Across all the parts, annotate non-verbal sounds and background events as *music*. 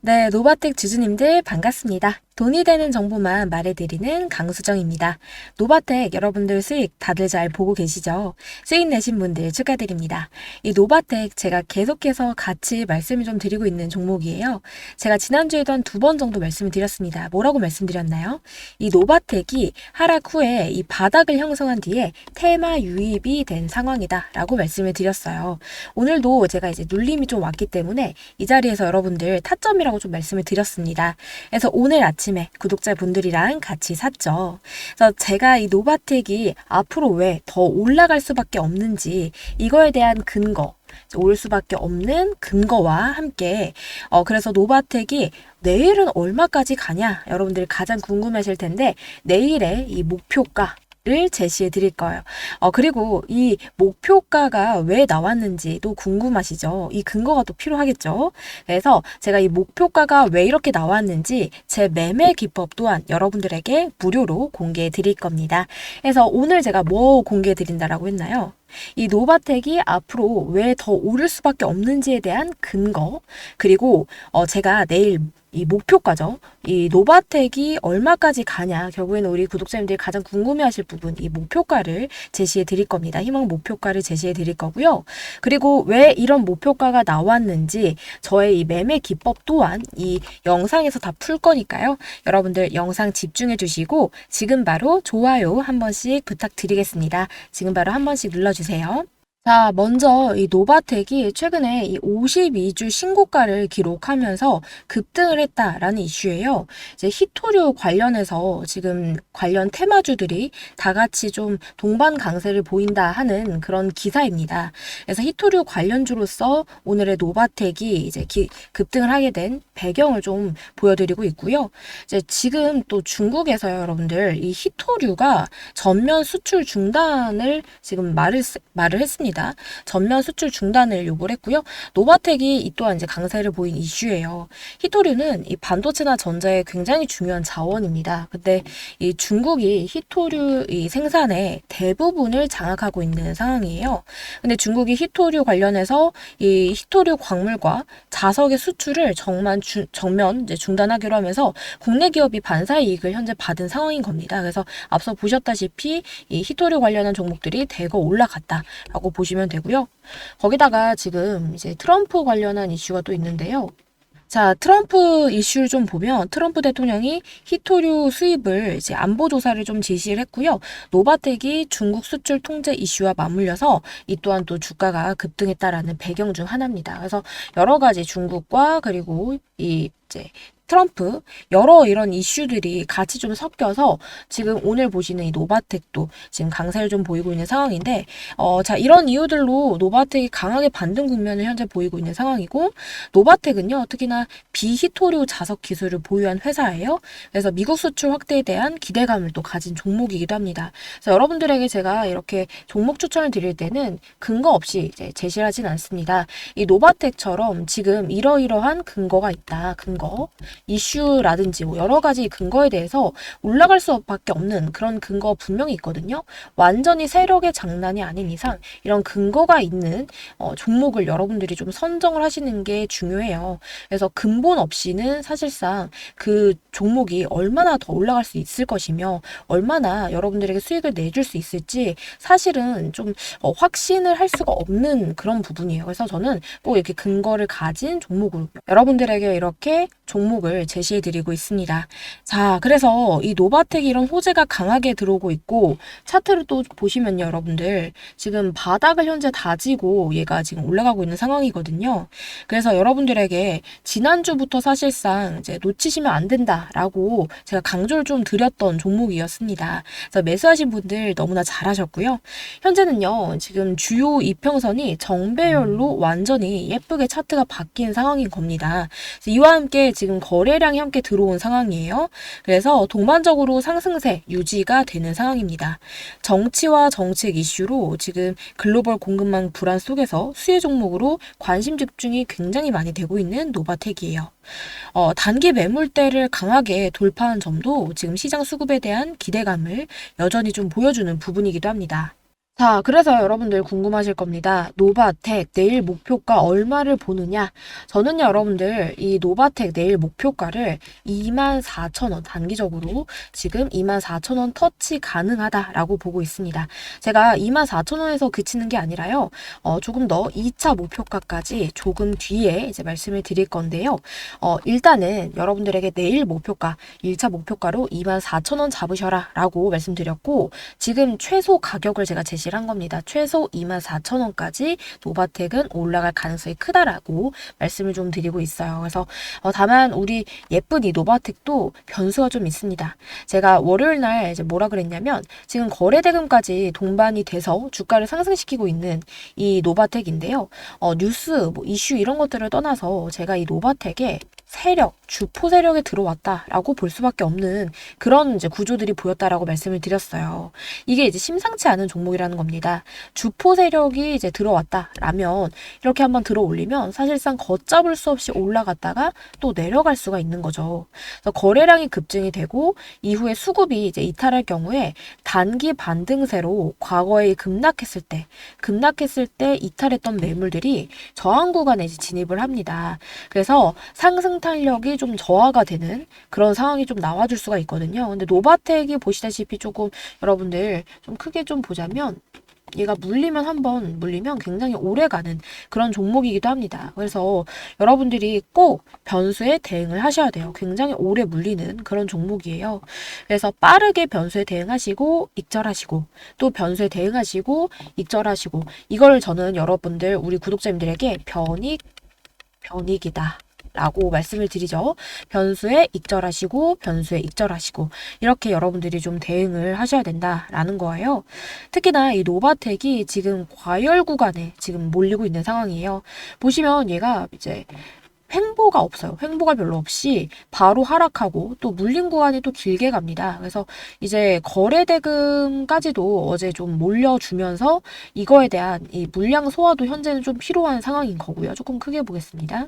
네, 노바텍 주주님들 반갑습니다. 돈이 되는 정보만 말해드리는 강수정입니다. 노바텍 여러분들 수익 다들 잘 보고 계시죠? 수익 내신 분들 축하드립니다. 이 노바텍 제가 계속해서 같이 말씀을 좀 드리고 있는 종목이에요. 제가 지난주에도 한 두 번 정도 말씀을 드렸습니다. 뭐라고 말씀드렸나요? 이 노바텍이 하락 후에 이 바닥을 형성한 뒤에 테마 유입이 된 상황이다 라고 말씀을 드렸어요. 오늘도 제가 이제 눌림이 좀 왔기 때문에 이 자리에서 여러분들 타점이라고 좀 말씀을 드렸습니다. 그래서 오늘 아침 에 구독자분들이랑 같이 샀죠. 그래서 제가 이 노바텍이 앞으로 왜 더 올라갈 수밖에 없는지 이거에 대한 근거 올 수밖에 없는 근거와 함께 어 그래서 노바텍이 내일은 얼마까지 가냐 여러분들 가장 궁금하실 텐데 내일의 이 목표가 를 제시해 드릴 거예요. 어, 그리고 이 목표가가 왜 나왔는지도 궁금하시죠? 이 근거가 또 필요하겠죠? 그래서 제가 이 목표가가 왜 이렇게 나왔는지 제 매매 기법 또한 여러분들에게 무료로 공개해 드릴 겁니다. 그래서 오늘 제가 뭐 공개해 드린다라고 했나요? 이 노바텍이 앞으로 왜 더 오를 수밖에 없는지에 대한 근거, 그리고 어 제가 내일 이 목표가죠. 이 노바텍이 얼마까지 가냐. 결국에는 우리 구독자님들이 가장 궁금해하실 부분, 이 목표가를 제시해 드릴 겁니다. 희망 목표가를 제시해 드릴 거고요. 그리고 왜 이런 목표가가 나왔는지 저의 이 매매 기법 또한 이 영상에서 다 풀 거니까요. 여러분들 영상 집중해 주시고 지금 바로 좋아요 한 번씩 부탁드리겠습니다. 지금 바로 한 번씩 눌러주세요. 주세요. 자, 먼저 이 노바텍이 최근에 이 52주 신고가를 기록하면서 급등을 했다라는 이슈예요. 이제 히토류 관련해서 지금 관련 테마주들이 다 같이 좀 동반 강세를 보인다 하는 그런 기사입니다. 그래서 히토류 관련주로서 오늘의 노바텍이 이제 기, 급등을 하게 된 배경을 좀 보여드리고 있고요. 이제 지금 또 중국에서요, 여러분들 이 히토류가 전면 수출 중단을 지금 말을 말을 했습니다. 전면 수출 중단을 요구를 했고요. 노바텍이 이 또한 이제 강세를 보인 이슈예요. 히토류는 이 반도체나 전자의 굉장히 중요한 자원입니다. 근데 이 중국이 히토류 이 생산의 대부분을 장악하고 있는 상황이에요. 근데 중국이 히토류 관련해서 이 히토류 광물과 자석의 수출을 정말 주, 정면 이제 중단하기로 하면서 국내 기업이 반사 이익을 현재 받은 상황인 겁니다. 그래서 앞서 보셨다시피 이 히토류 관련한 종목들이 대거 올라갔다라고 보시 면 되고요. 거기다가 지금 이제 트럼프 관련한 이슈가 또 있는데요. 자, 트럼프 이슈를 좀 보면 트럼프 대통령이 히토류 수입을 이제 안보 조사를 좀 지시를 했고요. 노바텍이 중국 수출 통제 이슈와 맞물려서 이 또한 또 주가가 급등했다라는 배경 중 하나입니다. 그래서 여러 가지 중국과 그리고 이 이제 트럼프 여러 이런 이슈들이 같이 좀 섞여서 지금 오늘 보시는 이 노바텍도 지금 강세를 좀 보이고 있는 상황인데 어, 자 이런 이유들로 노바텍이 강하게 반등 국면을 현재 보이고 있는 상황이고 노바텍은요 특히나 비히토류 자석 기술을 보유한 회사예요. 그래서 미국 수출 확대에 대한 기대감을 또 가진 종목이기도 합니다. 그래서 여러분들에게 제가 이렇게 종목 추천을 드릴 때는 근거 없이 이제 제시하진 않습니다. 이 노바텍처럼 지금 이러이러한 근거가 있다. 근거 이슈라든지 뭐 여러 가지 근거에 대해서 올라갈 수밖에 없는 그런 근거 분명히 있거든요. 완전히 세력의 장난이 아닌 이상 이런 근거가 있는 어, 종목을 여러분들이 좀 선정을 하시는 게 중요해요. 그래서 근본 없이는 사실상 그 종목이 얼마나 더 올라갈 수 있을 것이며 얼마나 여러분들에게 수익을 내줄 수 있을지 사실은 좀 어, 확신을 할 수가 없는 그런 부분이에요. 그래서 저는 꼭 이렇게 근거를 가진 종목을 여러분들에게 이렇게 종목을 제시해 드리고 있습니다. 자, 그래서 이 노바텍이 이런 호재가 강하게 들어오고 있고 차트를 또 보시면요, 여러분들. 지금 바닥을 현재 다지고 얘가 지금 올라가고 있는 상황이거든요. 그래서 여러분들에게 지난주부터 사실상 이제 놓치시면 안 된다라고 제가 강조를 좀 드렸던 종목이었습니다. 그래서 매수하신 분들 너무나 잘하셨고요. 현재는요, 지금 주요 이평선이 정배열로 완전히 예쁘게 차트가 바뀐 상황인 겁니다. 이와 함께 지금 거래량이 함께 들어온 상황이에요. 그래서 동반적으로 상승세 유지가 되는 상황입니다. 정치와 정책 이슈로 지금 글로벌 공급망 불안 속에서 수혜 종목으로 관심 집중이 굉장히 많이 되고 있는 노바텍이에요. 어, 단기 매물대를 강하게 돌파한 점도 지금 시장 수급에 대한 기대감을 여전히 좀 보여주는 부분이기도 합니다. 자, 그래서 여러분들 궁금하실 겁니다. 노바텍 내일 목표가 얼마를 보느냐? 저는 여러분들 이 노바텍 내일 목표가를 24,000원 단기적으로 지금 24,000원 터치 가능하다라고 보고 있습니다. 제가 24,000원에서 그치는 게 아니라요. 어, 조금 더 2차 목표가까지 조금 뒤에 이제 말씀을 드릴 건데요. 어, 일단은 여러분들에게 내일 목표가 1차 목표가로 24,000원 잡으셔라 라고 말씀드렸고 지금 최소 가격을 제가 제시 를 한 겁니다. 최소 24,000원까지 노바텍은 올라갈 가능성이 크다라고 말씀을 좀 드리고 있어요. 그래서 어, 다만 우리 예쁜 이 노바텍도 변수가 좀 있습니다. 제가 월요일 날 이제 뭐라 그랬냐면 지금 거래 대금까지 동반이 돼서 주가를 상승시키고 있는 이 노바텍인데요. 어, 뉴스, 뭐 이슈 이런 것들을 떠나서 제가 이 노바텍에 세력, 주포 세력에 들어왔다라고 볼 수밖에 없는 그런 이제 구조들이 보였다라고 말씀을 드렸어요. 이게 이제 심상치 않은 종목이라는 겁니다. 주포 세력이 이제 들어왔다라면 이렇게 한번 들어 올리면 사실상 걷잡을 수 없이 올라갔다가 또 내려갈 수가 있는 거죠. 그래서 거래량이 급증이 되고 이후에 수급이 이제 이탈할 경우에 단기 반등세로 과거에 급락했을 때, 급락했을 때 이탈했던 매물들이 저항 구간에 진입을 합니다. 그래서 상승 탄력이 좀 저하가 되는 그런 상황이 좀 나와줄 수가 있거든요. 근데 노바텍이 보시다시피 조금 여러분들 좀 크게 좀 보자면 얘가 물리면 한 번 물리면 굉장히 오래 가는 그런 종목이기도 합니다. 그래서 여러분들이 꼭 변수에 대응을 하셔야 돼요. 굉장히 오래 물리는 그런 종목이에요. 그래서 빠르게 변수에 대응하시고 익절하시고 또 변수에 대응하시고 익절하시고 이걸 저는 여러분들 우리 구독자님들에게 변익 변익이다. 라고 말씀을 드리죠. 변수에 익절하시고 변수에 익절하시고 이렇게 여러분들이 좀 대응을 하셔야 된다라는 거예요. 특히나 이 노바텍이 지금 과열 구간에 지금 몰리고 있는 상황이에요. 보시면 얘가 이제 횡보가 없어요. 횡보가 별로 없이 바로 하락하고 또 물린 구간이 또 길게 갑니다. 그래서 이제 거래 대금까지도 어제 좀 몰려주면서 이거에 대한 이 물량 소화도 현재는 좀 필요한 상황인 거고요. 조금 크게 보겠습니다.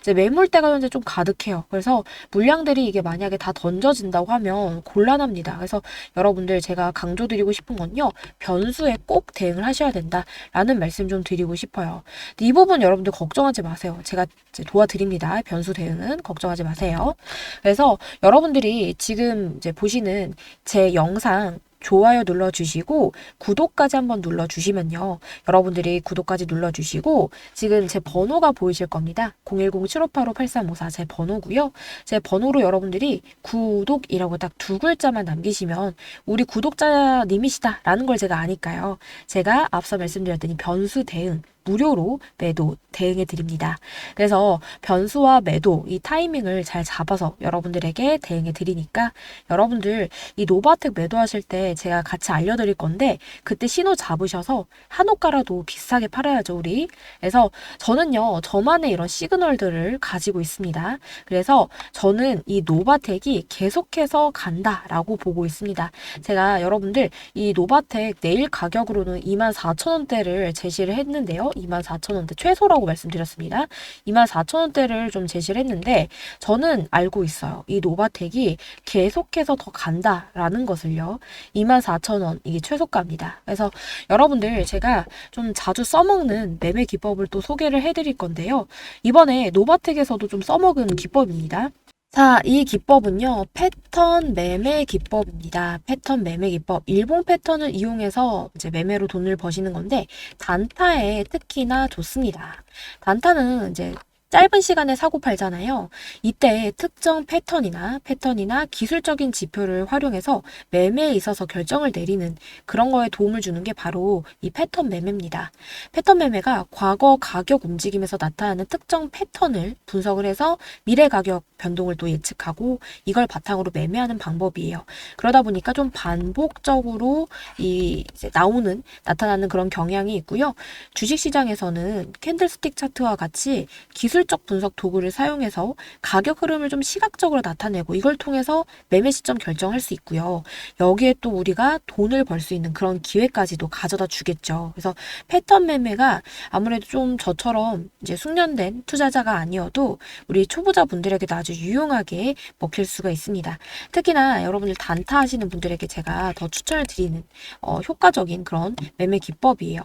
이제 매물대가 현재 좀 가득해요. 그래서 물량들이 이게 만약에 다 던져진다고 하면 곤란합니다. 그래서 여러분들 제가 강조드리고 싶은 건요. 변수에 꼭 대응을 하셔야 된다라는 말씀 좀 드리고 싶어요. 이 부분 여러분들 걱정하지 마세요. 제가 이제 도와드 립니다. 변수 대응은 걱정하지 마세요. 그래서 여러분들이 지금 이제 보시는 제 영상 좋아요 눌러주시고 구독까지 한번 눌러주시면요. 여러분들이 구독까지 눌러주시고 지금 제 번호가 보이실 겁니다. 010-7585-8354 제 번호고요. 제 번호로 여러분들이 구독이라고 딱 두 글자만 남기시면 우리 구독자님이시다라는 걸 제가 아니까요. 제가 앞서 말씀드렸더니 변수 대응 무료로 매도 대응해 드립니다. 그래서 변수와 매도 이 타이밍을 잘 잡아서 여러분들에게 대응해 드리니까 여러분들 이 노바텍 매도하실 때 제가 같이 알려드릴 건데 그때 신호 잡으셔서 한호가라도 비싸게 팔아야죠 우리. 그래서 저는요 저만의 이런 시그널들을 가지고 있습니다. 그래서 저는 이 노바텍이 계속해서 간다라고 보고 있습니다. 제가 여러분들 이 노바텍 내일 가격으로는 24,000원대를 제시를 했는데요. 24,000원대 최소라고 말씀드렸습니다. 24,000원대를 좀 제시를 했는데 저는 알고 있어요. 이 노바텍이 계속해서 더 간다라는 것을요. 24,000원 이게 최소가입니다. 그래서 여러분들 제가 좀 자주 써먹는 매매 기법을 또 소개를 해드릴 건데요. 이번에 노바텍에서도 좀 써먹은 기법입니다. 자, 이 기법은요, 패턴 매매 기법입니다. 패턴 매매 기법. 일봉 패턴을 이용해서 이제 매매로 돈을 버시는 건데, 단타에 특히나 좋습니다. 단타는 이제 짧은 시간에 사고 팔잖아요. 이때 특정 패턴이나 패턴이나 기술적인 지표를 활용해서 매매에 있어서 결정을 내리는 그런 거에 도움을 주는 게 바로 이 패턴 매매입니다. 패턴 매매가 과거 가격 움직임에서 나타나는 특정 패턴을 분석을 해서 미래 가격 변동을 또 예측하고 이걸 바탕으로 매매하는 방법이에요. 그러다 보니까 좀 반복적으로 이 나오는 나타나는 그런 경향이 있고요. 주식 시장에서는 캔들스틱 차트와 같이 기술 기술적 분석 도구를 사용해서 가격 흐름을 좀 시각적으로 나타내고 이걸 통해서 매매 시점 결정할 수 있고요. 여기에 또 우리가 돈을 벌 수 있는 그런 기회까지도 가져다 주겠죠. 그래서 패턴 매매가 아무래도 좀 저처럼 이제 숙련된 투자자가 아니어도 우리 초보자분들에게도 아주 유용하게 먹힐 수가 있습니다. 특히나 여러분들 단타 하시는 분들에게 제가 더 추천을 드리는 어, 효과적인 그런 매매 기법이에요.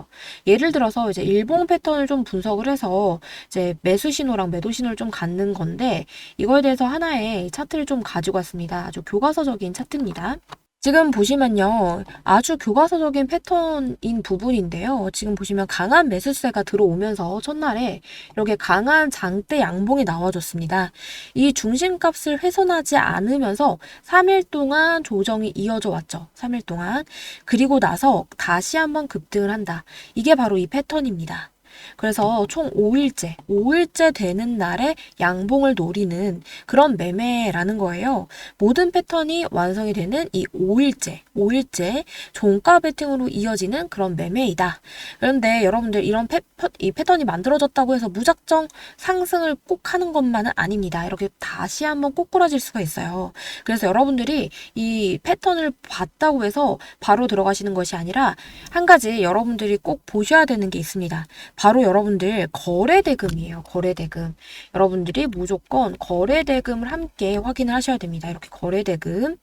예를 들어서 이제 일봉 패턴을 좀 분석을 해서 이제 매수 신 호랑 매도 신호를 좀 갖는 건데 이거에 대해서 하나의 차트를 좀 가지고 왔습니다. 아주 교과서적인 차트입니다. 지금 보시면요. 아주 교과서적인 패턴인 부분인데요. 지금 보시면 강한 매수세가 들어오면서 첫날에 이렇게 강한 장대 양봉이 나와줬습니다. 이 중심값을 훼손하지 않으면서 3일 동안 조정이 이어져 왔죠. 3일 동안. 그리고 나서 다시 한번 급등을 한다. 이게 바로 이 패턴입니다. 그래서 총 5일째, 5일째 되는 날에 양봉을 노리는 그런 매매라는 거예요. 모든 패턴이 완성이 되는 이 5일째, 5일째 종가 베팅으로 이어지는 그런 매매이다. 그런데 여러분들 이런 패, 이 패턴이 만들어졌다고 해서 무작정 상승을 꼭 하는 것만은 아닙니다. 이렇게 다시 한번 꼬꾸라질 수가 있어요. 그래서 여러분들이 이 패턴을 봤다고 해서 바로 들어가시는 것이 아니라 한 가지 여러분들이 꼭 보셔야 되는 게 있습니다. 바로 여러분들 거래대금이에요. 거래대금. 여러분들이 무조건 거래대금을 함께 확인을 하셔야 됩니다. 이렇게 거래대금.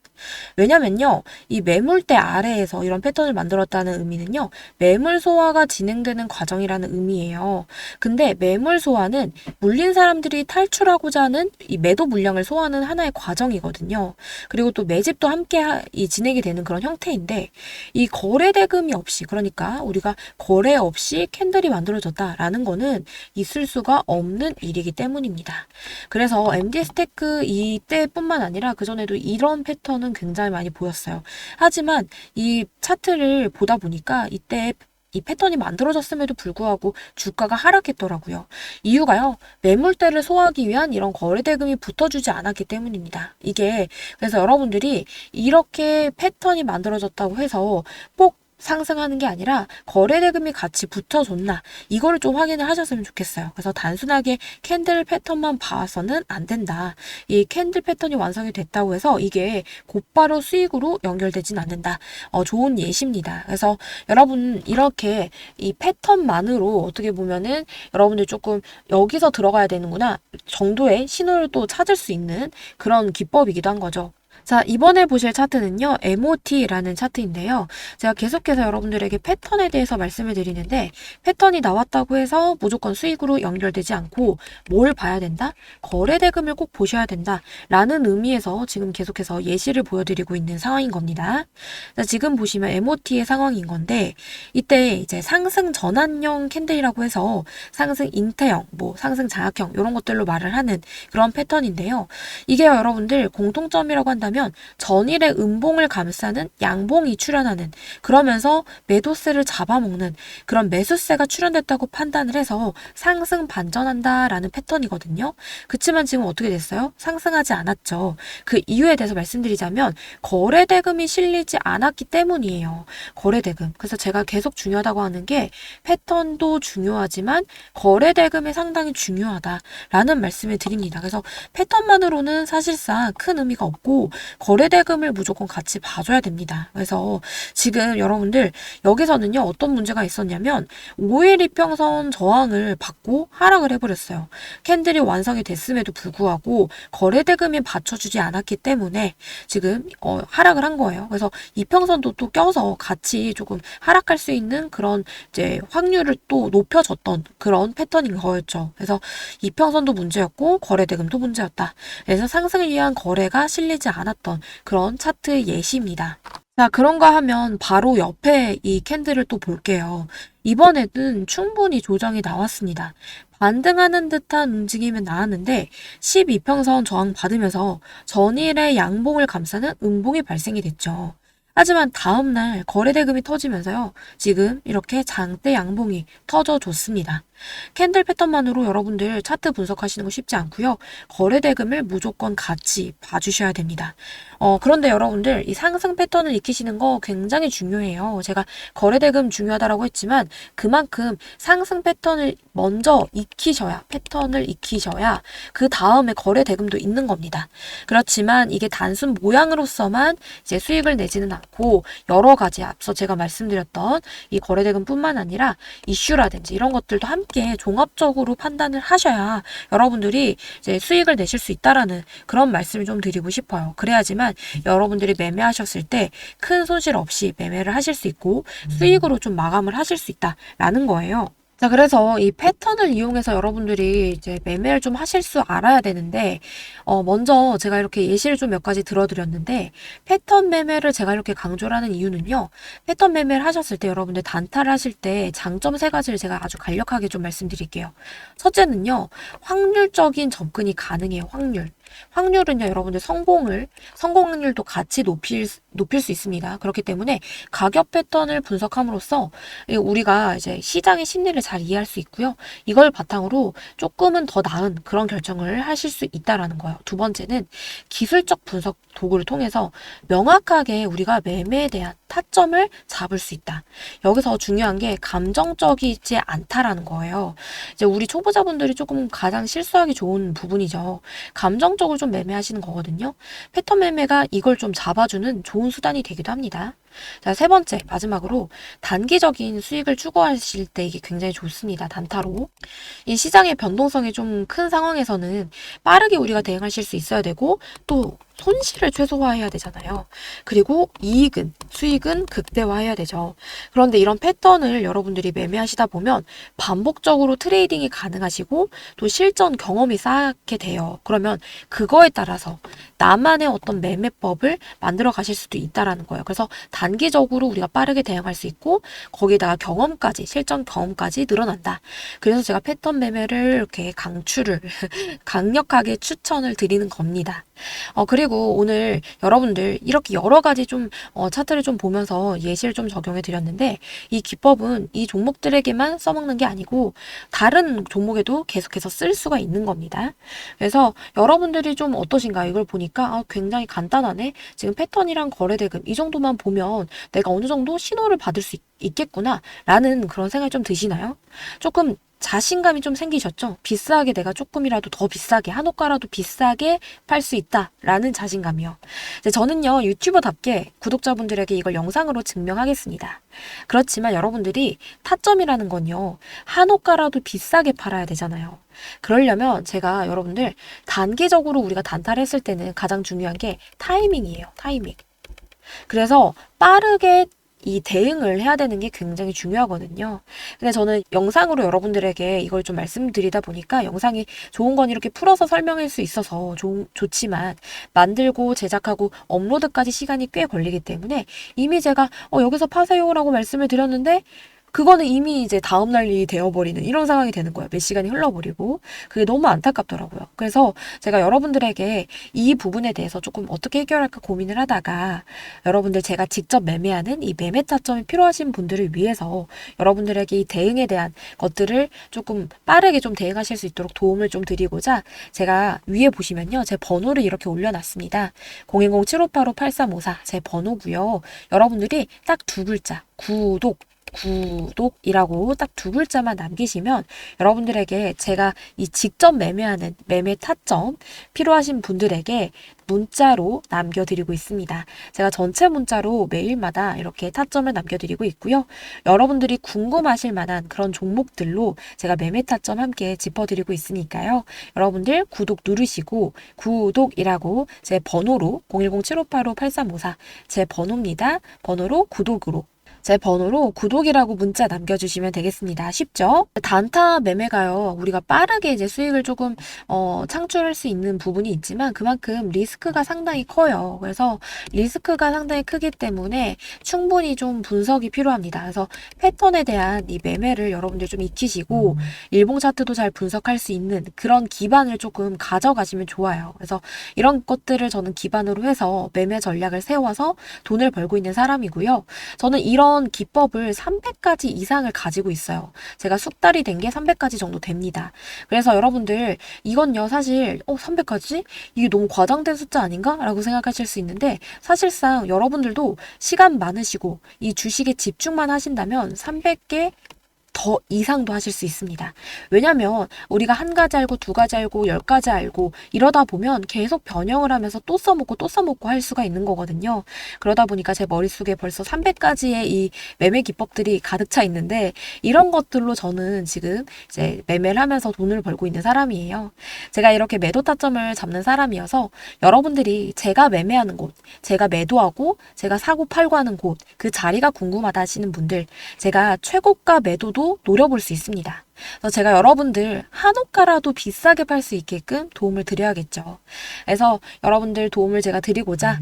왜냐면요. 이 매물대 아래에서 이런 패턴을 만들었다는 의미는요. 매물 소화가 진행되는 과정이라는 의미예요. 근데 매물 소화는 물린 사람들이 탈출하고자 하는 이 매도 물량을 소화하는 하나의 과정이거든요. 그리고 또 매집도 함께 하, 이 진행이 되는 그런 형태인데 이 거래 대금이 없이 그러니까 우리가 거래 없이 캔들이 만들어졌다라는 거는 있을 수가 없는 일이기 때문입니다. 그래서 MD 스테이크 이때뿐만 아니라 그 전에도 이런 패턴 은 굉장히 많이 보였어요. 하지만 이 차트를 보다 보니까 이때 이 패턴이 만들어졌음에도 불구하고 주가가 하락했더라고요. 이유가요. 매물대를 소화하기 위한 이런 거래대금이 붙어주지 않았기 때문입니다. 이게 그래서 여러분들이 이렇게 패턴이 만들어졌다고 해서 꼭 상승하는 게 아니라 거래 대금이 같이 붙어줬나 이거를 좀 확인을 하셨으면 좋겠어요. 그래서 단순하게 캔들 패턴만 봐서는 안 된다. 이 캔들 패턴이 완성이 됐다고 해서 이게 곧바로 수익으로 연결되진 않는다. 어, 좋은 예시입니다. 그래서 여러분 이렇게 이 패턴만으로 어떻게 보면은 여러분들 조금 여기서 들어가야 되는구나 정도의 신호를 또 찾을 수 있는 그런 기법이기도 한 거죠. 자, 이번에 보실 차트는요, MOT라는 차트인데요. 제가 계속해서 여러분들에게 패턴에 대해서 말씀을 드리는데, 패턴이 나왔다고 해서 무조건 수익으로 연결되지 않고, 뭘 봐야 된다? 거래 대금을 꼭 보셔야 된다. 라는 의미에서 지금 계속해서 예시를 보여드리고 있는 상황인 겁니다. 자, 지금 보시면 MOT의 상황인 건데, 이때 이제 상승 전환형 캔들이라고 해서 상승 잉태형, 뭐 상승 장악형, 이런 것들로 말을 하는 그런 패턴인데요. 이게 여러분들 공통점이라고 한다면, 뭐냐면 전일의 음봉을 감싸는 양봉이 출현하는 그러면서 매도세를 잡아먹는 그런 매수세가 출현됐다고 판단을 해서 상승 반전한다라는 패턴이거든요. 그치만 지금 어떻게 됐어요? 상승하지 않았죠. 그 이유에 대해서 말씀드리자면 거래 대금이 실리지 않았기 때문이에요. 거래 대금. 그래서 제가 계속 중요하다고 하는 게 패턴도 중요하지만 거래 대금이 상당히 중요하다라는 말씀을 드립니다. 그래서 패턴만으로는 사실상 큰 의미가 없고 거래대금을 무조건 같이 봐줘야 됩니다. 그래서 지금 여러분들 여기서는요 어떤 문제가 있었냐면 5일 이평선 저항을 받고 하락을 해버렸어요. 캔들이 완성이 됐음에도 불구하고 거래대금이 받쳐주지 않았기 때문에 지금 어, 하락을 한 거예요. 그래서 이평선도 또 껴서 같이 조금 하락할 수 있는 그런 이제 확률을 또 높여줬던 그런 패턴인 거였죠. 그래서 이평선도 문제였고 거래대금도 문제였다. 그래서 상승을 위한 거래가 실리지 않았 않았던 그런 차트 예시입니다. 자, 그런가 하면 바로 옆에 이 캔들을 또 볼게요. 이번에는 충분히 조정이 나왔습니다. 반등하는 듯한 움직임은 나왔는데 12평선 저항 받으면서 전일의 양봉을 감싸는 음봉이 발생이 됐죠. 하지만 다음날 거래대금이 터지면서요. 지금 이렇게 장대 양봉이 터져줬습니다. 캔들 패턴만으로 여러분들 차트 분석하시는 거 쉽지 않고요. 거래대금을 무조건 같이 봐주셔야 됩니다. 어, 그런데 여러분들 이 상승 패턴을 익히시는 거 굉장히 중요해요. 제가 거래대금 중요하다라고 했지만 그만큼 상승 패턴을 먼저 익히셔야 패턴을 익히셔야 그 다음에 거래대금도 있는 겁니다. 그렇지만 이게 단순 모양으로서만 이제 수익을 내지는 않고 여러 가지 앞서 제가 말씀드렸던 이 거래대금뿐만 아니라 이슈라든지 이런 것들도 함께 종합적으로 판단을 하셔야 여러분들이 이제 수익을 내실 수 있다라는 그런 말씀을 좀 드리고 싶어요. 그래야지만 여러분들이 매매하셨을 때 큰 손실 없이 매매를 하실 수 있고 수익으로 좀 마감을 하실 수 있다라는 거예요. 자, 그래서 이 패턴을 이용해서 여러분들이 이제 매매를 좀 하실 수 알아야 되는데, 어, 먼저 제가 이렇게 예시를 좀 몇 가지 들어드렸는데, 패턴 매매를 제가 이렇게 강조를 하는 이유는요, 패턴 매매를 하셨을 때 여러분들 단타를 하실 때 장점 세 가지를 제가 아주 간략하게 좀 말씀드릴게요. 첫째는요, 확률적인 접근이 가능해요, 확률. 확률은요, 여러분들 성공을, 성공 확률도 같이 높일, 높일 수 있습니다. 그렇기 때문에 가격 패턴을 분석함으로써 우리가 이제 시장의 심리를 잘 이해할 수 있고요. 이걸 바탕으로 조금은 더 나은 그런 결정을 하실 수 있다라는 거예요. 두 번째는 기술적 분석 도구를 통해서 명확하게 우리가 매매에 대한 타점을 잡을 수 있다. 여기서 중요한 게 감정적이지 않다라는 거예요. 이제 우리 초보자분들이 조금 가장 실수하기 좋은 부분이죠. 감정 적으로 좀 매매하시는 거거든요. 패턴 매매가 이걸 좀 잡아주는 좋은 수단이 되기도 합니다. 자, 세 번째, 마지막으로 단기적인 수익을 추구하실 때 이게 굉장히 좋습니다. 단타로. 이 시장의 변동성이 좀 큰 상황에서는 빠르게 우리가 대응하실 수 있어야 되고 또 손실을 최소화해야 되잖아요. 그리고 이익은, 수익은 극대화해야 되죠. 그런데 이런 패턴을 여러분들이 매매하시다 보면 반복적으로 트레이딩이 가능하시고 또 실전 경험이 쌓게 돼요. 그러면 그거에 따라서 나만의 어떤 매매법을 만들어 가실 수도 있다라는 거예요. 그래서 단기적으로 우리가 빠르게 대응할 수 있고 거기다가 경험까지 실전 경험까지 늘어난다. 그래서 제가 패턴 매매를 이렇게 강추를 *laughs* 강력하게 추천을 드리는 겁니다. 어, 그리고 오늘 여러분들 이렇게 여러 가지 좀 어, 차트를 좀 보면서 예시를 좀 적용해 드렸는데 이 기법은 이 종목들에게만 써먹는 게 아니고 다른 종목에도 계속해서 쓸 수가 있는 겁니다. 그래서 여러분들이 좀 어떠신가요? 이걸 보니까 아, 굉장히 간단하네. 지금 패턴이랑 거래대금 이 정도만 보면 내가 어느 정도 신호를 받을 수 있, 있겠구나 라는 그런 생각이 좀 드시나요? 조금 자신감이 좀 생기셨죠? 비싸게 내가 조금이라도 더 비싸게, 한 호가라도 비싸게 팔 수 있다라는 자신감이요. 저는요, 유튜버답게 구독자분들에게 이걸 영상으로 증명하겠습니다. 그렇지만 여러분들이 타점이라는 건요, 한 호가라도 비싸게 팔아야 되잖아요. 그러려면 제가 여러분들 단기적으로 우리가 단타를 했을 때는 가장 중요한 게 타이밍이에요. 타이밍. 그래서 빠르게 이 대응을 해야 되는 게 굉장히 중요하거든요. 근데 저는 영상으로 여러분들에게 이걸 좀 말씀드리다 보니까 영상이 좋은 건 이렇게 풀어서 설명할 수 있어서 좋, 좋지만 만들고 제작하고 업로드까지 시간이 꽤 걸리기 때문에 이미 제가 어, 여기서 파세요라고 말씀을 드렸는데 그거는 이미 이제 다음 날이 되어버리는 이런 상황이 되는 거예요. 몇 시간이 흘러버리고. 그게 너무 안타깝더라고요. 그래서 제가 여러분들에게 이 부분에 대해서 조금 어떻게 해결할까 고민을 하다가 여러분들 제가 직접 매매하는 이 매매 타점이 필요하신 분들을 위해서 여러분들에게 이 대응에 대한 것들을 조금 빠르게 좀 대응하실 수 있도록 도움을 좀 드리고자 제가 위에 보시면요. 제 번호를 이렇게 올려놨습니다. 010-7585-8354 제 번호고요. 여러분들이 딱 두 글자 구독 구독이라고 딱 두 글자만 남기시면 여러분들에게 제가 이 직접 매매하는 매매 타점 필요하신 분들에게 문자로 남겨드리고 있습니다. 제가 전체 문자로 매일마다 이렇게 타점을 남겨드리고 있고요. 여러분들이 궁금하실 만한 그런 종목들로 제가 매매 타점 함께 짚어드리고 있으니까요. 여러분들 구독 누르시고 구독이라고 제 번호로 010-7585-8354 제 번호입니다. 번호로 구독으로 제 번호로 구독이라고 문자 남겨주시면 되겠습니다. 쉽죠? 단타 매매가요, 우리가 빠르게 이제 수익을 조금, 어, 창출할 수 있는 부분이 있지만 그만큼 리스크가 상당히 커요. 그래서 리스크가 상당히 크기 때문에 충분히 좀 분석이 필요합니다. 그래서 패턴에 대한 이 매매를 여러분들 좀 익히시고, 일봉 차트도 잘 분석할 수 있는 그런 기반을 조금 가져가시면 좋아요. 그래서 이런 것들을 저는 기반으로 해서 매매 전략을 세워서 돈을 벌고 있는 사람이고요. 저는 이런 기법을 300가지 이상을 가지고 있어요. 제가 숙달이 된 게 300가지 정도 됩니다. 그래서 여러분들 이건요 사실 어 300가지? 이게 너무 과장된 숫자 아닌가? 라고 생각하실 수 있는데 사실상 여러분들도 시간 많으시고 이 주식에 집중만 하신다면 300개 더 이상도 하실 수 있습니다. 왜냐면 우리가 한 가지 알고 두 가지 알고 열 가지 알고 이러다 보면 계속 변형을 하면서 또 써먹고 또 써먹고 할 수가 있는 거거든요. 그러다 보니까 제 머릿속에 벌써 300가지의 이 매매 기법들이 가득 차 있는데 이런 것들로 저는 지금 이제 매매를 하면서 돈을 벌고 있는 사람이에요. 제가 이렇게 매도 타점을 잡는 사람이어서 여러분들이 제가 매매하는 곳, 제가 매도하고 제가 사고 팔고 하는 곳, 그 자리가 궁금하다 하시는 분들 제가 최고가 매도도 노려볼 수 있습니다. 그래서 제가 여러분들 한옥가라도 비싸게 팔 수 있게끔 도움을 드려야겠죠. 그래서 여러분들 도움을 제가 드리고자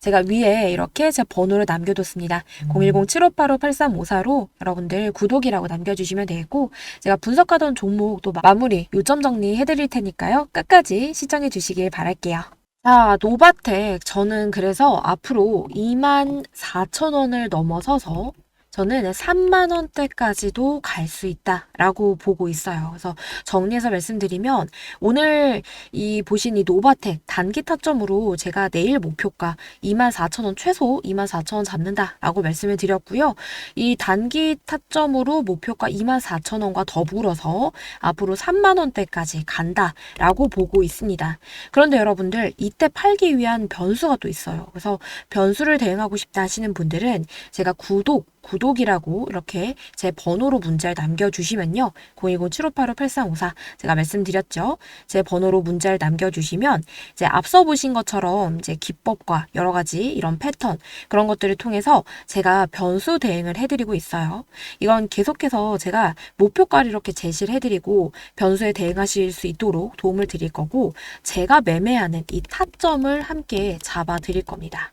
제가 위에 이렇게 제 번호를 남겨뒀습니다. 010-7585-8354로 여러분들 구독이라고 남겨주시면 되겠고 제가 분석하던 종목 또 마무리 요점 정리 해드릴 테니까요. 끝까지 시청해 주시길 바랄게요. 자, 노바텍 저는 그래서 앞으로 2만 4천 원을 넘어서서 저는 3만 원대까지도 갈 수 있다라고 보고 있어요. 그래서 정리해서 말씀드리면 오늘 이 보신 이 노바텍 단기 타점으로 제가 내일 목표가 2만 4천 원 최소 2만 4천 원 잡는다라고 말씀을 드렸고요. 이 단기 타점으로 목표가 2만 4천 원과 더불어서 앞으로 3만 원대까지 간다라고 보고 있습니다. 그런데 여러분들 이때 팔기 위한 변수가 또 있어요. 그래서 변수를 대응하고 싶다 하시는 분들은 제가 구독 구독이라고 이렇게 제 번호로 문자를 남겨주시면요. 010-7585-8354 제가 말씀드렸죠. 제 번호로 문자를 남겨주시면 이제 앞서 보신 것처럼 이제 기법과 여러 가지 이런 패턴 그런 것들을 통해서 제가 변수 대응을 해드리고 있어요. 이건 계속해서 제가 목표가를 이렇게 제시를 해드리고 변수에 대응하실 수 있도록 도움을 드릴 거고 제가 매매하는 이 타점을 함께 잡아 드릴 겁니다.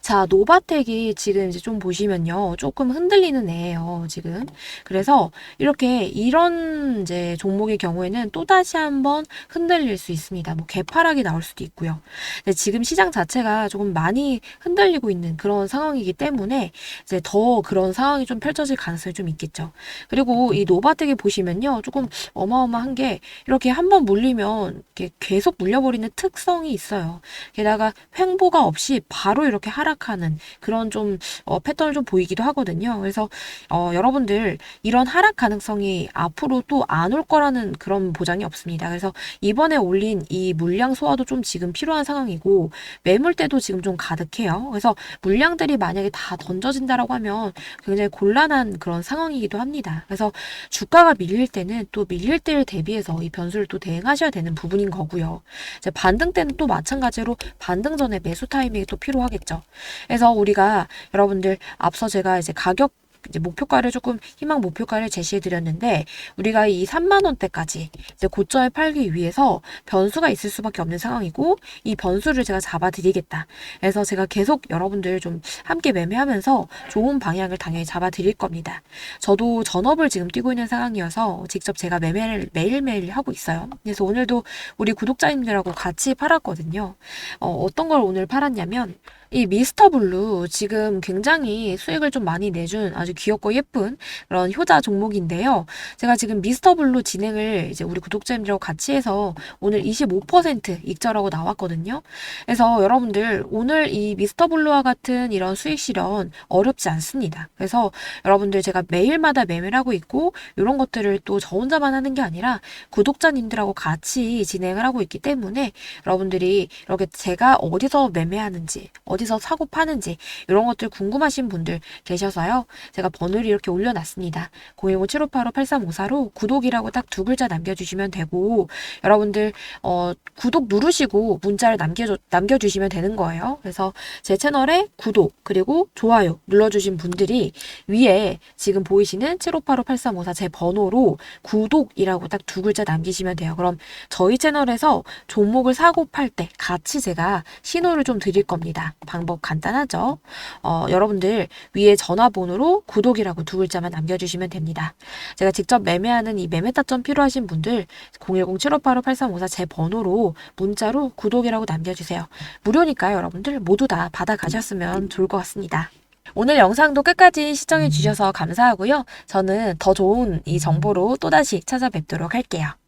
자, 노바텍이 지금 이제 좀 보시면요. 조금 흔들리는 애예요, 지금. 그래서 이렇게 이런 이제 종목의 경우에는 또 다시 한번 흔들릴 수 있습니다. 뭐 개파락이 나올 수도 있고요. 근데 지금 시장 자체가 조금 많이 흔들리고 있는 그런 상황이기 때문에 이제 더 그런 상황이 좀 펼쳐질 가능성이 좀 있겠죠. 그리고 이 노바텍이 보시면요. 조금 어마어마한 게 이렇게 한번 물리면 이렇게 계속 물려버리는 특성이 있어요. 게다가 횡보가 없이 바로 이렇게 하락 하락하는 그런 좀 어, 패턴을 좀 보이기도 하거든요. 그래서 어, 여러분들 이런 하락 가능성이 앞으로 또 안 올 거라는 그런 보장이 없습니다. 그래서 이번에 올린 이 물량 소화도 좀 지금 필요한 상황이고 매물대도 지금 좀 가득해요. 그래서 물량들이 만약에 다 던져진다라고 하면 굉장히 곤란한 그런 상황이기도 합니다. 그래서 주가가 밀릴 때는 또 밀릴 때를 대비해서 이 변수를 또 대응하셔야 되는 부분인 거고요. 이제 반등 때는 또 마찬가지로 반등 전에 매수 타이밍이 또 필요하 겠죠. 그래서 우리가 여러분들 앞서 제가 이제 가격 이제 목표가를 조금 희망 목표가를 제시해 드렸는데 우리가 이 3만 원대까지 이제 고점에 팔기 위해서 변수가 있을 수밖에 없는 상황이고 이 변수를 제가 잡아 드리겠다. 그래서 제가 계속 여러분들 좀 함께 매매하면서 좋은 방향을 당연히 잡아 드릴 겁니다. 저도 전업을 지금 뛰고 있는 상황이어서 직접 제가 매매를 매일매일 하고 있어요. 그래서 오늘도 우리 구독자님들하고 같이 팔았거든요. 어, 어떤 걸 오늘 팔았냐면 이 미스터 블루 지금 굉장히 수익을 좀 많이 내준 아주 귀엽고 예쁜 그런 효자 종목인데요. 제가 지금 미스터 블루 진행을 이제 우리 구독자님들하고 같이 해서 오늘 25% 익절하고 나왔거든요. 그래서 여러분들 오늘 이 미스터 블루와 같은 이런 수익 실현 어렵지 않습니다. 그래서 여러분들 제가 매일마다 매매를 하고 있고 이런 것들을 또 저 혼자만 하는 게 아니라 구독자님들하고 같이 진행을 하고 있기 때문에 여러분들이 이렇게 제가 어디서 매매하는지 어디 어디서 사고 파는지 이런 것들 궁금하신 분들 계셔서요. 제가 번호를 이렇게 올려놨습니다. 010-7585-8354로 구독이라고 딱 두 글자 남겨주시면 되고 여러분들 어, 구독 누르시고 문자를 남겨줘, 남겨주시면 되는 거예요. 그래서 제 채널에 구독 그리고 좋아요 눌러주신 분들이 위에 지금 보이시는 7585-8354 제 번호로 구독이라고 딱 두 글자 남기시면 돼요. 그럼 저희 채널에서 종목을 사고 팔 때 같이 제가 신호를 좀 드릴 겁니다. 방법 간단하죠? 어, 여러분들 위에 전화번호로 구독이라고 두 글자만 남겨주시면 됩니다. 제가 직접 매매하는 이 매매 타점 필요하신 분들 010-7585-8354 제 번호로 문자로 구독이라고 남겨주세요. 무료니까요, 여러분들 모두 다 받아가셨으면 좋을 것 같습니다. 오늘 영상도 끝까지 시청해 주셔서 감사하고요. 저는 더 좋은 이 정보로 또다시 찾아뵙도록 할게요.